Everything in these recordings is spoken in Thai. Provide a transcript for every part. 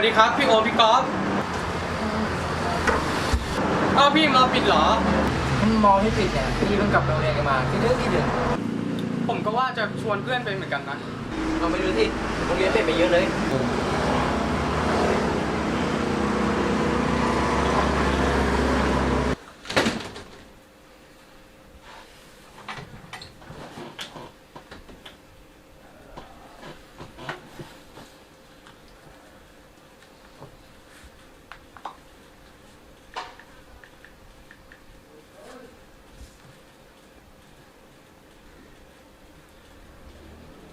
วัสดีครับพี่โอพี่กอฟเอ้าพี่มาปิดเหรอ มันมองไม่ปิดเนี่ยพี่เพิ่งกลับโรงเรียนกันมาคิดเรื่องคิดถึงผมก็ว่าจะชวนเพื่อนไปเหมือนกันนะ เราไปดูที่โรงเรียนเปลี่นไปเยอะเลย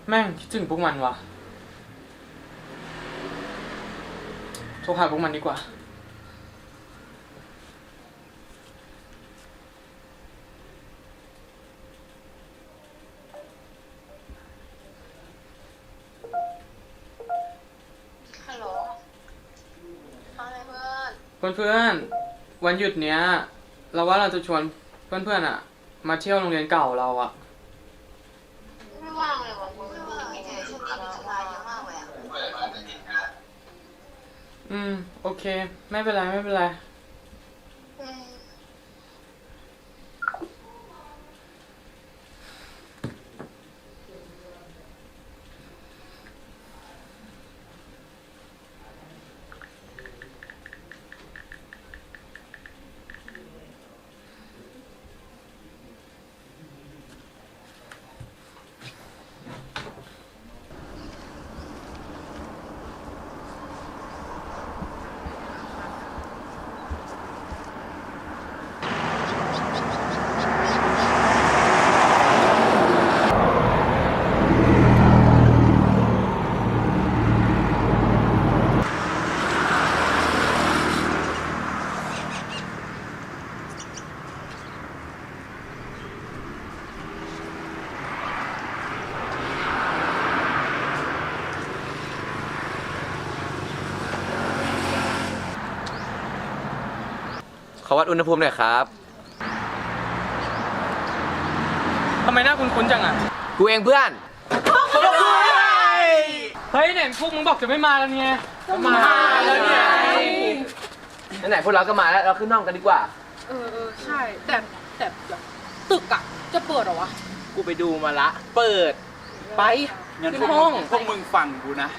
แม่งคิดถึงพวกมันวะโทรหาพวกมันดีกว่า ฮัลโหลเพื่อนเพื่อนๆ วันหยุดเนี้ย เราว่าเราจะชวนเพื่อนๆอะ มาเที่ยวโรงเรียนเก่าเราอะ อืม โอเค ไม่เป็นไร ไม่เป็นไร วัดอุณหภูมิหน่อยครับ ทำไมหน้าคุ้นๆจังอะ กูเองเพื่อนเฮ้ยเนี่ยพวกมึงบอกจะไม่มาแล้วเนี่ยมาแล้วไงไหนๆพวกเราก็มาแล้ว เราขึ้นห้องกันดีกว่า เออใช่ แต่แต่ตึกอะจะเปิดหรอวะ กูไปดูมาละ เปิด ไปงั้นห้องพวกมึงฟังกูนะ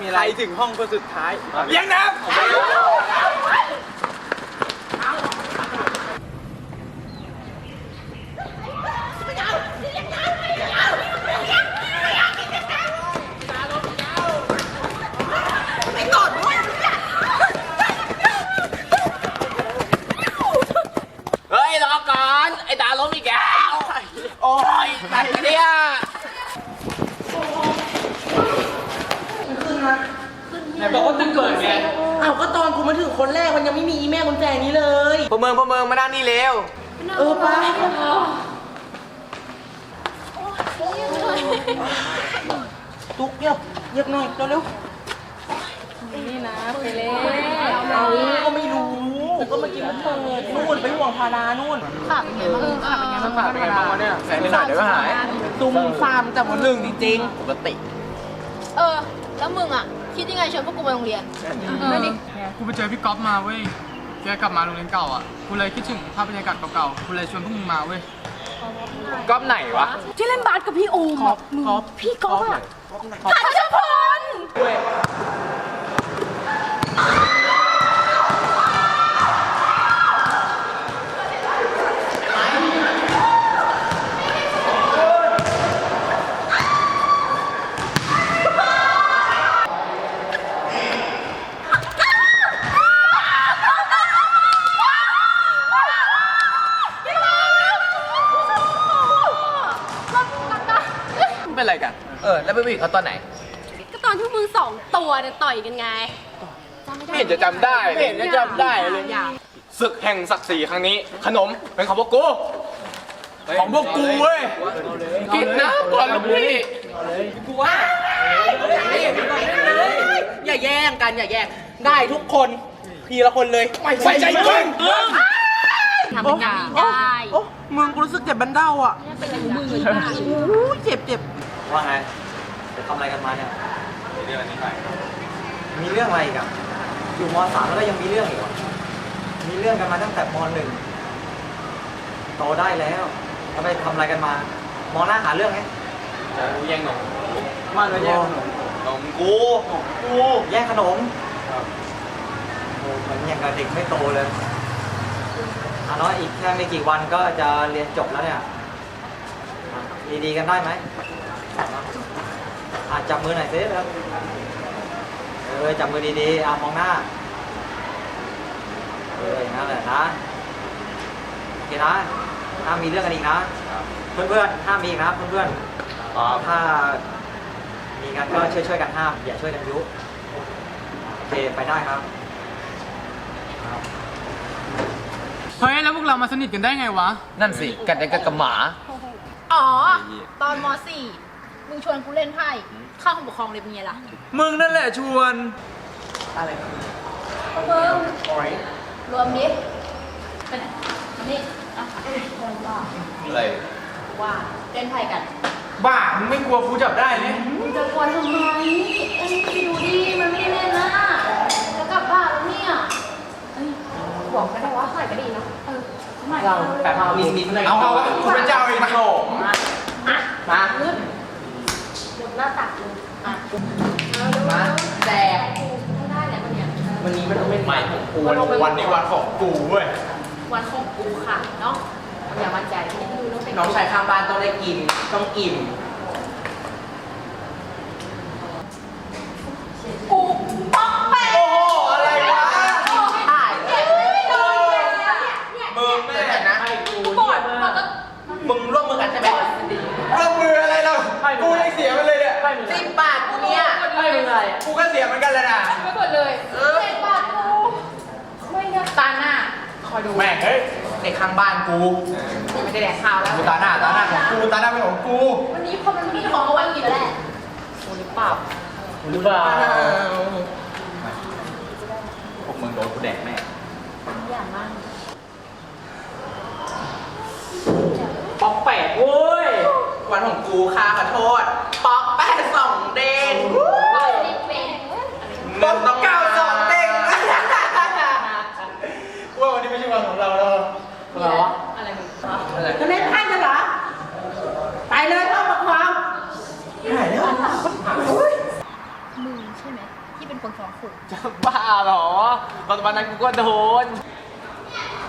มีอะไรถึงห้องคนสุดท้าย ยังนับ ไอ้รอก่อน ไอ้ตาล้มอีกแล้วโอ้ยตายเนี่ยขึ้นนะไหนบอกว่าตึ้งเกิดไงอ้าวก็ตอนกูมาถึงคนแรกมันยังไม่มีอีแม่กุญแจนี้เลย พวกเมืองพวกเมืองมานั่งนี่เร็ว เออป้าตุ๊กเงียบเงียบหน่อยเร็วๆนี่นะไปเลยเอาไม่รู้ ก็เมื่อกี้มันเปิดนู่นไปห่วงพารานู่นขาเป็นไงบ้างขาเป็นไงบ้างขาเป็นไงบ้างเนี่ยแสงนิดหน่อยเดี๋ยวก็หายซุ่มฟาร์มจากคนหนึ่งจริงๆปกติ เออ แล้วมึงอะ คิดยังไงชวนพวกกูไปโรงเรียนไม่ดิกูไปเจอพี่ก๊อฟมาเว้ยแกกลับมาโรงเรียนเก่าอะกูเลยคิดถึงภาพบรรยากาศเก่าๆกูเลยชวนพวกมึงมาเว้ยก๊อฟไหนวะ ที่เล่นบาสกับพี่โอมอะพี่ก๊อฟอะกัจชพล ไปวิ่งเขาตอนไหน ก็ตอนที่มึงสองตัวเนี่ยต่อยกันไงไม่เห็นจะจำได้เไม่ห็นจะจำได้เลยศึกแห่งศักดิ์ศรีครั้งนี้ ขนมเป็นของพวกกู ของพวกกูเว้ย กินนะก่อนลูกพี่ อย่าแย่งกันอย่าแย่งได้ทุกคนทีละคนเลยไม่ใช่ใจมึง ทำงานได้ โอ้มึงกูรู้สึกเจ็บบันเดาอะเเจ็บเจ็บว่าไง ทำอะไรกันมาเนี่ย มีเรื่องนิดน่อยครับมีเรื่องอะไรอีกอะอยู่มสามแล้วก็ยังมีเรื่องอีกเมีเรื่องกันมาตั้งแต่มหนึ่งโตได้แล้วแล้วไปทำอะไรกันมา มองหน้าหาเรื่องไงจะกูแย่งขนมมาเลยแย่งหนมหนมกูหมกูแย่งขนมครับโอ้มันยังกับเด็กไม่โตเลยอาน้อยอีกแค่ไม่กี่วันก็จะเรียนจบแล้วเนี่ย ดีๆกันได้ไหม อาจับมือหน่อยสิครับเออจับมือดีๆอะมองหน้าเอออย่างนั้นแหละนะโอเคนะห้ามมีเรื่องกันอีกนะ เพื่อนๆห้ามมีอีกนะเพื่อนๆถ้ามีกันก็ช่วยช่วยๆกันห้าม อย่าช่วยกันยุโอเคไปได้ครับเฮ้ยแล้วพวกเรามาสนิทกันได้ไงวะ นั่นสิ กัดยังกับหมา อ๋อ ตอนม .4 มึงชวนกูเล่นไพ่เข้าห้องปกครองเลยเป็นไงล่ะมึงนั่นแหละชวนมึงรวมดิไปไหนมานี่อะว่าอะไร ว่าเล่นไพ่กันบ้า มึงไม่กลัวกูจับได้เนี่ยมึงจะกลัวทำไมเอ้ยไปดูดิมันไม่ได้เล่นนะจะกลับบ้านแล้วเนี่ยเอ้ยบอกไม่ได้ว่าใส่ก็ดีเนอะเออไม่เราแบบมีมีอะไรเอาเอากูเป็นเจ้าเองนะโหอะมา ขึ้นหมดหน้าตักเลยอะ มาแจกไม่ได้แล้วมันเนี่ยวันนี้มันต้องเป็นไม่ของกูวันนี้วันของกูเว้ยวันของกูค่ะเนาะอย่ามั่นใจไม่รู้ต้องเป็นน้องชายข้างบ้านต้องได้กินต้องอิ่มกูป๊อกแปะโอ้โหอะไรวะถ่ายเนี่ยโดนเลยเนี่ยเนี่ยมึงแม่นะให้กูบอดมันก็มึงร่วมมือกันใช่ไหมร่วมมืออะไรเรากูยังเสียมันเลยเนี่ยสิบบา ทกูเนี่ยไม่เป็นไรกูก็เสียเหมือนกันเลยนะไม่กดเลยเจ็ดบาทกูไม่เยอะตาหน้าคอยดูแม่งเฮ้ยในข้างบ้านกูไม่ได้แดกข้าวแล้วกูตาหน้าตาหน้าของกูตาหน้าเป็นของกู วันนี้พอมันมีของเอาไว้กินแล้วแหละโอ้หรือเปล่าหรือเปล่าพวกมึงโดนกูแดกแน่อย่างมากป๊อกแปดเว้ยวันของกูค่ะขอโทษ ป๊อกแปดสองเด้ง เอาอันนี้เป็น ป๊อกเก้าสองเด้ง ว่าวันนี้ไม่ใช่วันของเราแล้ว เหรออะไรมึง จะเล่นไพ่กันเหรอ ไปเลยพ่อปกครอง มึงใช่ไหมที่เป็น คนฟ้องคุณจะบ้าเหรอ ตอนวันนั้นกูก็โดน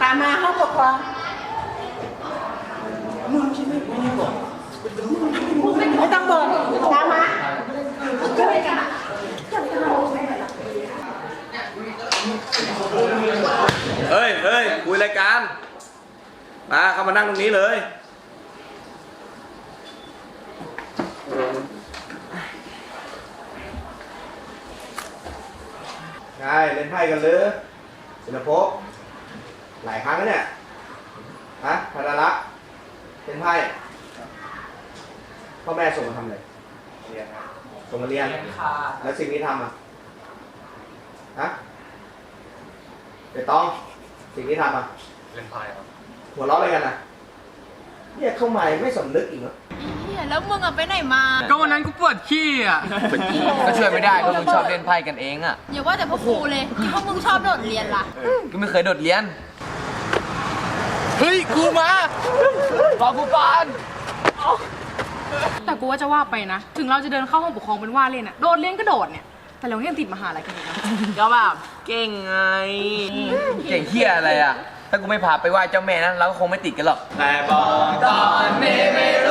ตามมาห้องปกครองไม่ต้องบอกตามมาเฮ้ยเฮ้ยคุยรายการ มาเข้ามานั่งตรงนี้เลย ใช่ เล่นไพ่กันเลยศิลปภพหลายครั้งแล้วเนี่ยฮะพนารักษ์เล่นไพ่พ่อแม่ส่งมาทำอะไรเรียนครับส่งมาเรียนแล้วสิ่งที่ทำอะฮะไปต้องสิ่งที่ทำอะเล่นไพ่ครับ หัวเราะอะไรกันอะเนี่ยเข้ามาไม่สำนึกอีกเหรอเฮีย แล้วมึงอะไปไหนมา ก็วันนั้นกูปวดขี้อะ ก็ช่วยไม่ได้ก็มึงชอบเล่นไพ่กันเองอะอย่าว่าแต่พวกกูเลยที่พวกมึงชอบโดดเรียนล่ะ ก็ไม่เคยโดดเรียน เฮ้ยกูมาขอกูก่อนแต่กูว่าจะว่าไปนะ ถึงเราจะเดินเข้าห้องปกครองเป็นว่าเล่นอะโดดเรียนก็โดดเนี่ย แต่เรายังติดมหาลัยกันอยู่นะก็แบบเก่งไง เก่งเฮียอะไรอะ ถ้ากูไม่พาไปไหว้เจ้าแม่นะเราก็คงไม่ติดกันหรอก แต่บอกตอนนี้ไม่รู้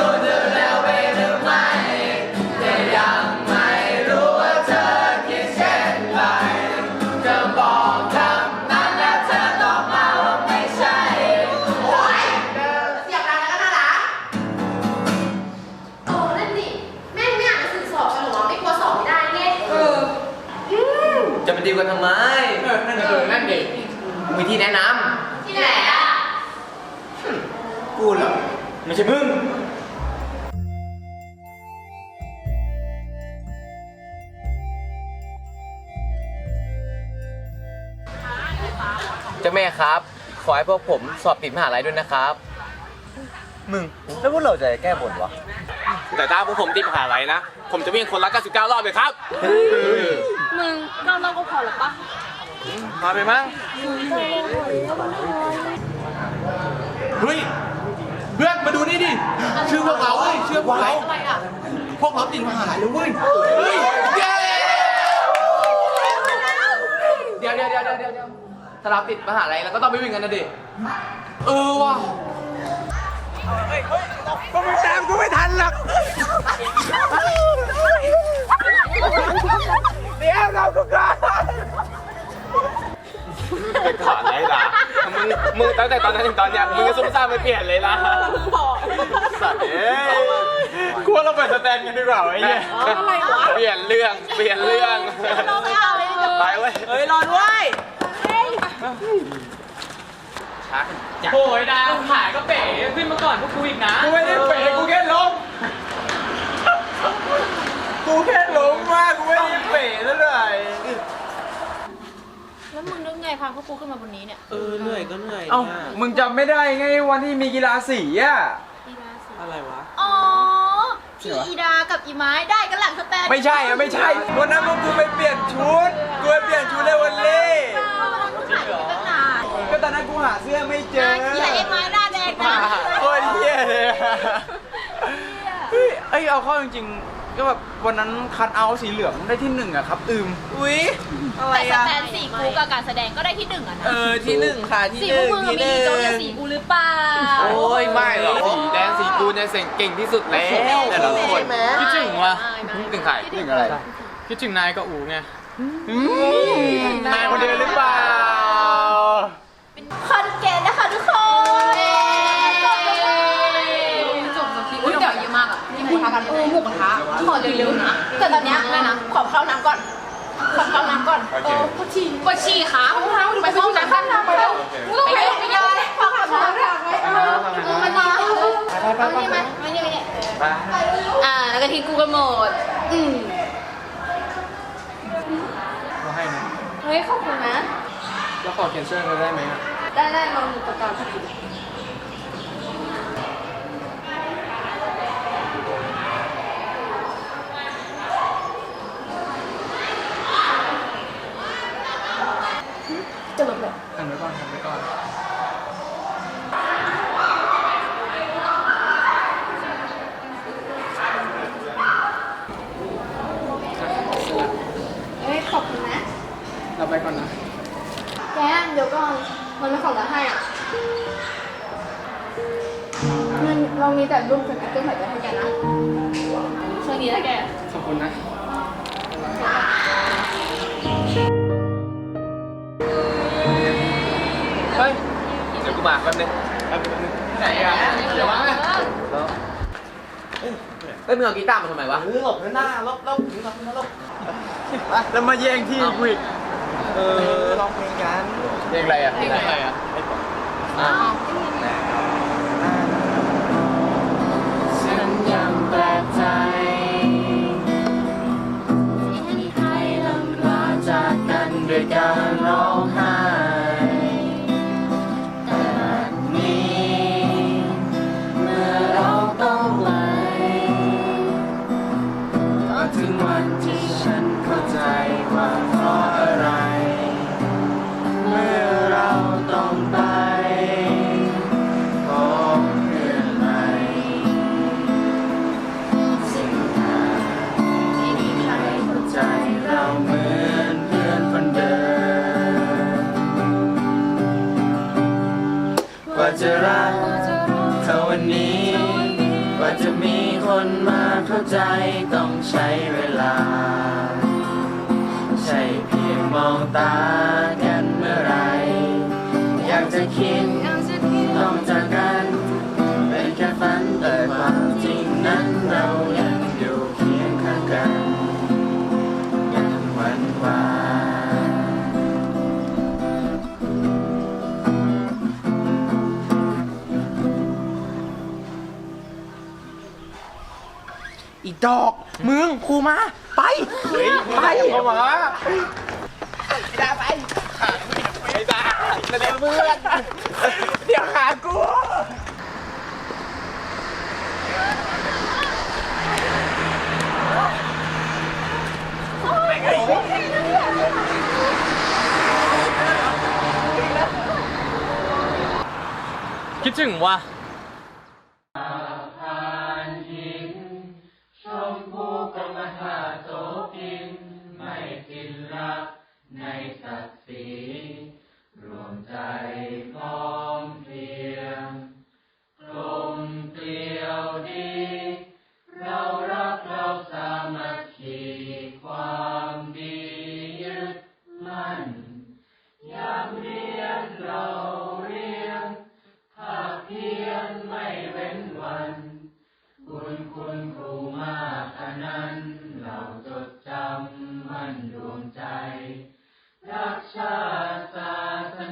กันทำไมนั่นเออนั่นเด็กมีที่แนะนที่ไหนอะกูเหรอไม่ใช่มึงำเจ้าแม่ครับ ขอให้พวกผมสอบติดมหาลัยด้วยนะครับ มึง แล้วพวกเราจะแก้บนวะ แต่ถ้าพวกผมติดมหาลัยนะ ผมจะวิ่งคนละ99รอบเลยครับมึมึ งเก้าเล่าก็พอหรอปะมาไปมั้งเฮ้ยเพื่อนมาดูนี่ดิชื่อพวกเราเว้ยชื่อพวกเราอะไรอะพวกเราติดมหาลัยแล้วเว้ยเฮ้ยเย้เดี๋ยวเดี๋ยวเดี๋ยวเดี๋ยวเดี๋ยวถ้าเราติดมหาลัยเราก็ต้องไปวิ่งกันนะดิเออว่ะก็ไม่ตามกูไม่ทันหรอก เดี๋ยวเรากูก่อนไปก่อนเลยล่ะมึงมึงตั้งแต่ตอนนั้นถึงตอนเนี้ยมึงก็ซุ่มซ่ามไม่เปลี่ยนเลยล่ะสัตว์เอ้ยกูว่าเราเปิดสแตนกันดีกว่าไอ้เหี้ยเปลี่ยนเรื่องเปลี่ยนเรื่องไปเว้ยเฮ้ยรอด้วยโอ้ยดาวขายก็เป๋ขึ้นมาก่อนพวกกูอีกนะกูไม่ได้เป๋กูแค่ล้มกูแค่ล้ มากกูไม่ได้เป๋เท่าไหร่แล้วมึงนึกไงพาพวกกูขึ้นมาบนนี้เนี่ยเออเหนื่อยก็เหนื่อยเอ้ามึงจำไม่ได้ไงวันที่มีกีฬาสีอะอะไรวะ อ๋อที่อีดากับอีไม้ได้กันหลังสแตนไม่ใช่อะไม่ใช่ วันนั้นพวกกูไปเปลี่ยนชุด กูไปเปลี่ยนชุดในวันเล่จริงเหรอตั้งนานก็ตอนนั้นกูหาเสื้อไม่เจอเหี้ยไอ้ไม้หน้าแดงนะ โคตรเหี้ยเลยอะเฮ้ยเอ้ยเอาเข้าจริงๆ ก็แบบวันนั้นคันเอาท์สีเหลืองได้ที่หนึ่งอะครับ อืม อุ๊ยอะไรแต่สอะแตนสี่กูกับการแสดงก็ได้ที่หนึ่งอะนะเออที่หนึ่งค่ะที่สีหพวนึ่กงมึงอะที่มีหนึ่ง โจ๊กกับสีกูหรือเปล่า โอ้ยไม่หรอกสีแดงสีกูเนี่ยเสียงเก่งที่สุดแล้วแต่ละคน คิดถึงว่ะคิดถึงใครคิดถึงอะไร คิดถึงนายกับอูไง นายคนเดียวหรือเปล่า ก่อน โอเคเออพูดชีปวดฉี่ขาห้องน้ำไปห้องน้ำข้ามน้ำไปแล้วกูต้องไปไปเลยไปเลยขอเข้าน้ำก่อนเออเออมันมาเออเอานี่มาไม่นี่ไม่นี่อ่าแล้วก็ทิ้งกูกันหมด อืมมาให้นะเฮ้ยขอบคุณนะ แล้วขอเขียนเสื้อเลยได้ไหมอะได้ได้ลองดูประกาศพอดีจะห ลบเลยทำไว้ก่อนทำไว้ก่อนเฮ้ยขอบคุณนะเราไปก่อนนะ แกเดี๋ยวก่อน มันไม่ของจะให้อะมันเรามีแต่รูปกับเครื่องหมายไว้ให้แกนะช่วงนี้นะแก ขอบคุณนะ เฮ้ยมึงเอากีตาร์มาทำไมวะ หลบหน้าลบลบหลบหลบแล้วมาแย่งที่กูอีกเออร้องเพลงกันเพลงอะไรอะเพลงอะไรอะ ถึงวันที่ฉันเข้าใจว่าเพราะอะไร เมื่อเราต้องไปพบเพื่อนใหม่สิ่งหาที่มีใครเข้าใจเราเหมือนเพื่อนคนเดิมกว่าจะรัก ใจต้องใช้เวลา จอก มึงครูมา ไปไปครูมาไปไปขาไม่ได้แล้วเดี๋ยวเพื่อนเดี๋ยวขากูคิดถึงว่ะ ศักดสีรวมใจพร้อ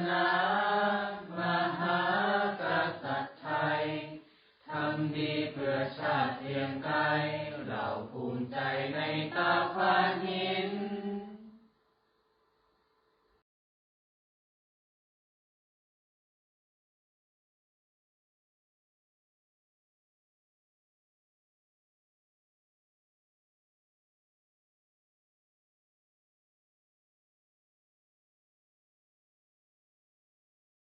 tonight.